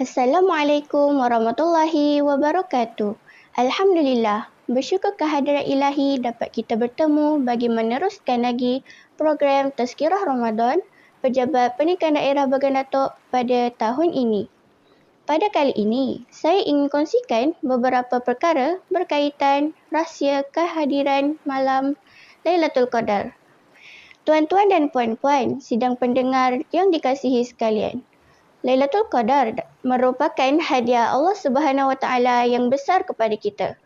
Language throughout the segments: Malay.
Assalamualaikum warahmatullahi wabarakatuh. Alhamdulillah, bersyukur kehadiran ilahi dapat kita bertemu bagi meneruskan lagi program Tazkirah Ramadan Pejabat Pendidikan Daerah Baganatok pada tahun ini. Pada kali ini, saya ingin kongsikan beberapa perkara berkaitan rahsia kehadiran malam Lailatul Qadar. Tuan-tuan dan puan-puan, sidang pendengar yang dikasihi sekalian. Lailatul Qadar merupakan hadiah Allah Subhanahu Wa Taala yang besar kepada kita.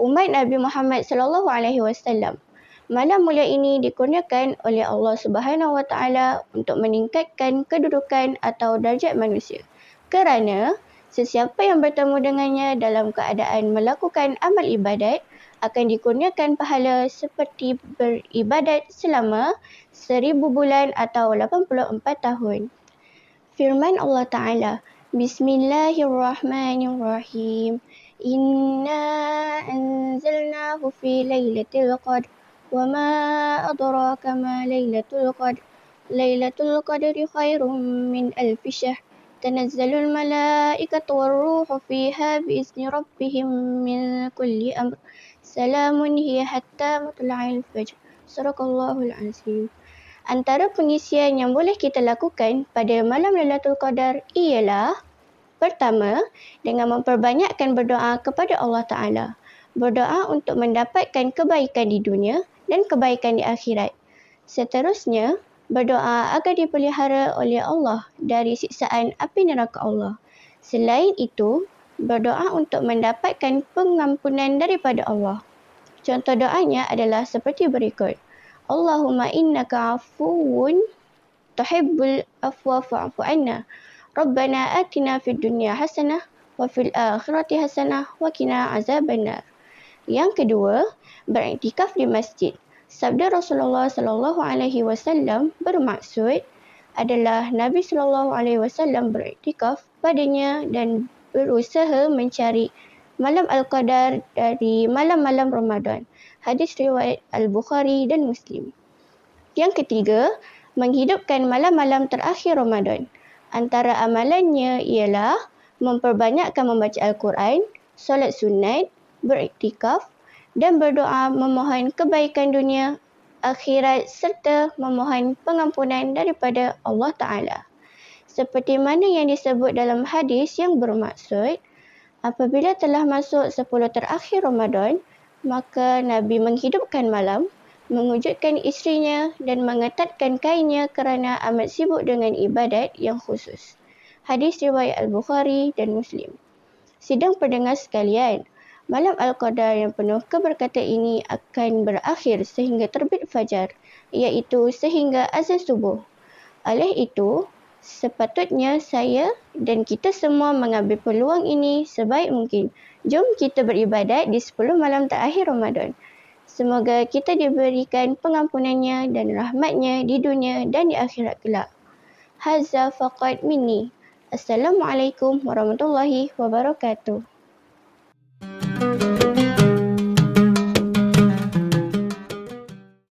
Umat Nabi Muhammad sallallahu alaihi wasallam. Malam mulia ini dikurniakan oleh Allah Subhanahu Wa Taala untuk meningkatkan kedudukan atau darjat manusia. Kerana sesiapa yang bertemu dengannya dalam keadaan melakukan amal ibadat akan dikurniakan pahala seperti beribadat selama seribu bulan atau 84 tahun firman Allah Ta'ala. Bismillahirrahmanirrahim. Inna anzalnahu fi laylatil qadr. Ma adraka ma laylatul qadr. Laylatul qadri khairum min alfi syahr. تنزل الملائكة والروح فيها بإذن ربهم من كل أمر سلام هي حتى مطلع الفجر صدق الله العظيم Antara pengisian yang boleh kita lakukan pada malam Lailatul Qadar ialah pertama dengan memperbanyakkan berdoa kepada Allah Taala. Berdoa untuk mendapatkan kebaikan di dunia dan kebaikan di akhirat. Seterusnya, berdoa agar dipelihara oleh Allah dari siksaan api neraka Allah. Selain itu, berdoa untuk mendapatkan pengampunan daripada Allah. Contoh doanya adalah seperti berikut. Allahumma innaka afuwun tuhibbul afwa fa'fu anna. Rabbana atina fid dunya hasanah wa fil akhirati hasanah wa qina azabannar. Yang kedua, beriktikaf di masjid. Sabda Rasulullah sallallahu alaihi wasallam bermaksud adalah Nabi sallallahu alaihi wasallam beriktikaf padanya dan berusaha mencari malam Al-Qadar dari malam-malam Ramadan hadis riwayat Al-Bukhari dan Muslim. Yang ketiga, menghidupkan malam-malam terakhir Ramadan. Antara amalannya ialah memperbanyakkan membaca Al-Quran, solat sunat, beriktikaf dan berdoa memohon kebaikan dunia, akhirat serta memohon pengampunan daripada Allah Ta'ala. Seperti mana yang disebut dalam hadis yang bermaksud, apabila telah masuk 10 terakhir Ramadan, maka Nabi menghidupkan malam, mengujudkan isterinya dan mengetatkan kainnya kerana amat sibuk dengan ibadat yang khusus. Hadis riwayat Al-Bukhari dan Muslim. Sidang pendengar sekalian, malam Al-Qadar yang penuh keberkatan ini akan berakhir sehingga terbit fajar, iaitu sehingga azan subuh. Oleh itu, sepatutnya saya dan kita semua mengambil peluang ini sebaik mungkin Jom kita beribadat di 10 malam terakhir Ramadan. Semoga kita diberikan pengampunannya dan rahmatnya di dunia dan di akhirat kelak. Hazza faqad minni. Assalamualaikum warahmatullahi wabarakatuh. Thank you.